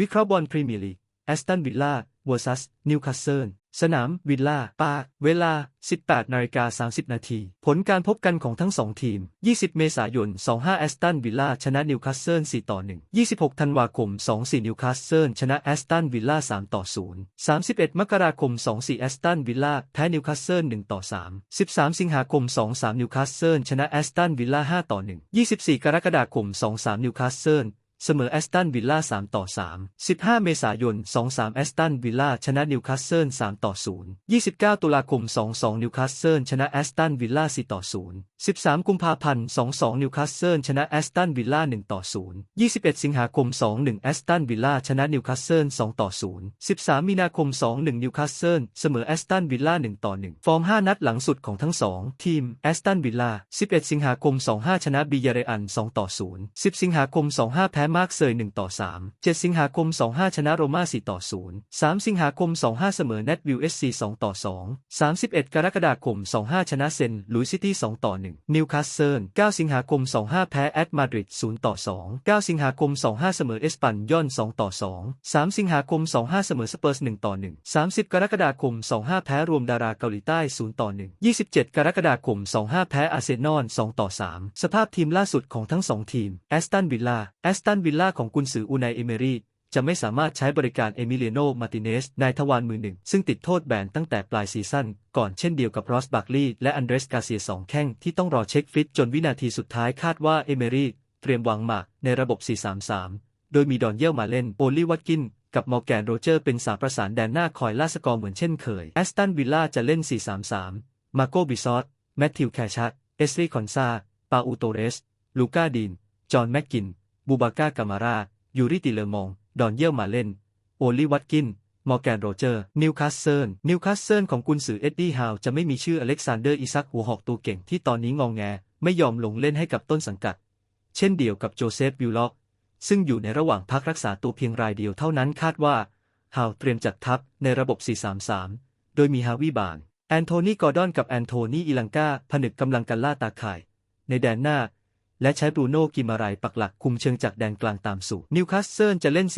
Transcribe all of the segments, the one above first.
วิเคราะห์บอลพรีเมียร์ลีกแอสตันวิลล่า vs นิวคาสเซิลสนามวิลล่าปาร์เวลา 18นาฬิกา30 นาที ผลการพบกันของทั้งสองทีม 20 เมษายน 25 แอสตันวิลล่าชนะนิวคาสเซิล 4 ต่อ 1 26 ธันวาคม 24 นิวคาสเซิลชนะแอสตันวิลล่า 3 ต่อ 0 31 มกราคม 24 แอสตันวิลล่าแพ้นิวคาสเซิล 1 ต่อ 3 13 สิงหาคม 23 นิวคาสเซิลชนะแอสตันวิลล่า 5 ต่อ 1 24 กรกฎาคม 23 นิวคาสเซิล เสมอแอสตันวิลล่า3ต่อ3 15 เมษายน 23 แอสตันวิลล่าชนะนิวคาสเซิล3ต่อ0 29 ตุลาคม 22 นิวคาสเซิลชนะแอสตันวิลล่า4ต่อ0 13 กุมภาพันธ์ 22 นิวคาสเซิลชนะแอสตันวิลล่า1ต่อ0 21 สิงหาคม 21 แอสตันวิลล่าชนะนิวคาสเซิล2ต่อ0 13 มีนาคม 21 นิวคาสเซิลเสมอแอสตันวิลล่า1ต่อ1 ฟอร์ม 5 นัดหลังสุดของทั้ง 2 ทีมแอสตันวิลล่า11 สิงหาคม 25 ชนะบิยาเรอัน2ต่อ0 10 สิงหาคม 25 แพ้มาร์กเซย1ต่อ3 7 สิงหาคม 25 ชนะโรม่า4ต่อ0 3 สิงหาคม 25 เสมอเนทวิลเอสซี2ต่อ2 31 กรกฎาคม 25 ชนะเซนลุยซิตี้2ต่อ1นิวคาสเซิล9 สิงหาคม 25 แพ้แอตมาดริด0ต่อ2 9 สิงหาคม 25 เสมอเอสปันยอน2ต่อ2 3 สิงหาคม 25 เสมอสเปอร์ส1ต่อ1 30 กรกฎาคม 25 แพ้รวมดาราเกาหลีใต้0ต่อ1 27 กรกฎาคม 25 แพ้อาร์เซนอล2ต่อ3 สภาพทีมล่าสุดของทั้ง 2 ทีมแอสตันวิลล่าแอสตันวิลล่าของกุนซืออูไนเอเมรีจะไม่สามารถใช้บริการเอมิเลียโน มาติเนส นายทวารมือหนึ่ง ซึ่งติดโทษแบนตั้งแต่ปลายซีซั่น ก่อนเช่นเดียวกับรอสบักลีและอันเดรสกาเซียสองแข้งที่ต้องรอเช็คฟิตจนวินาทีสุดท้ายคาดว่าเอเมรีเตรียมวางหมากในระบบ 4-3-3 โดยมีดอนเยลมาเล่นโอลีวัตกิน กับมอร์แกนโรเจอร์เป็นสามประสานแดนหน้าคอยล่าสกอร์เหมือนเช่นเคยแอสตันวิลล่าจะเล่น 4-3-3 มาโกบิซอตแมทธิวแคชัตเอสลีคอนซาปาอูโตเรส ลูกาดีนจอห์นแม็กกิน บูบาก้ากามารา ยูริติเลอมอง ดอนเยลมาเล่น โอลีวัตกิน มอร์แกนโรเจอร์ นิวคาสเซิล นิวคาสเซิลของกุนซือเอ็ดดี้ฮาวจะไม่มีชื่ออเล็กซานเดอร์อิซักหัวหอกตัวเก่งที่ตอนนี้งองแง ไม่ยอมลงเล่นให้กับต้นสังกัด เช่นเดียวกับโจเซฟวิลล็อก ซึ่งอยู่ในระหว่างพักรักษาตัวเพียงรายเดียวเท่านั้นคาดว่าฮาวเตรียมจัดทัพในระบบ 4-3-3 โดยมีฮาวิบาน แอนโทนีกอร์ดอนกับแอนโทนีอิลังกาผนึกกำลังกันล่าตาข่าย ในแดนหน้า และใช้บรูโน่กิมารายปักหลักคุมเชิงจากแดนกลางตามสู่นิวคาสเซิลจะเล่น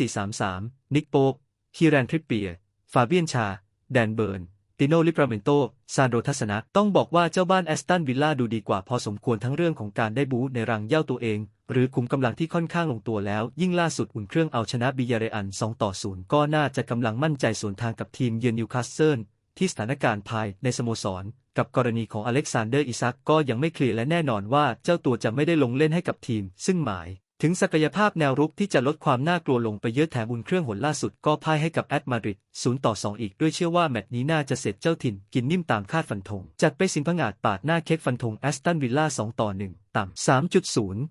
4-3-3 นิกโป๊กคีแรนทริปเปียร์ฟาเบียนชา แดนเบิร์น ติโนลิปราเมนโต ซานโดทัสนะ ต้องบอกว่าเจ้าบ้านแอสตันวิลล่าดูดีกว่าพอสมควรทั้งเรื่องของการได้บู๊ในรังเย่าตัวเอง หรือคุมกำลังที่ค่อนข้างลงตัวแล้ว ยิ่งล่าสุดอุ่นเครื่องเอาชนะบิยาเรอัน 2 ต่อ 0 ก็น่าจะกำลังมั่นใจสวนทางกับทีมเยือนนิวคาสเซิลที่สถานการณ์ภายในสโมสร กับกรณีของอเล็กซานเดอร์อิซักก็ยังไม่เคลียร์และแน่นอนว่าเจ้าตัวจะไม่ได้ลงเล่นให้กับทีม ซึ่งหมาย ถึงศักยภาพแนวรุกที่จะลดความน่ากลัวลงไปเยอะแถมบุญเครื่องหนล่าสุดก็พ่ายให้กับแอตมาดริด0ต่อ 2 อีกด้วยเชื่อว่าแมตช์นี้น่าจะเสร็จเจ้าถิ่นกินนิ่มตามคาดฟันธงจัดไปสินพงาดปาดหน้าเค้กฟันธงแอสตันวิลล่า2ต่อ1ต่ำ3.0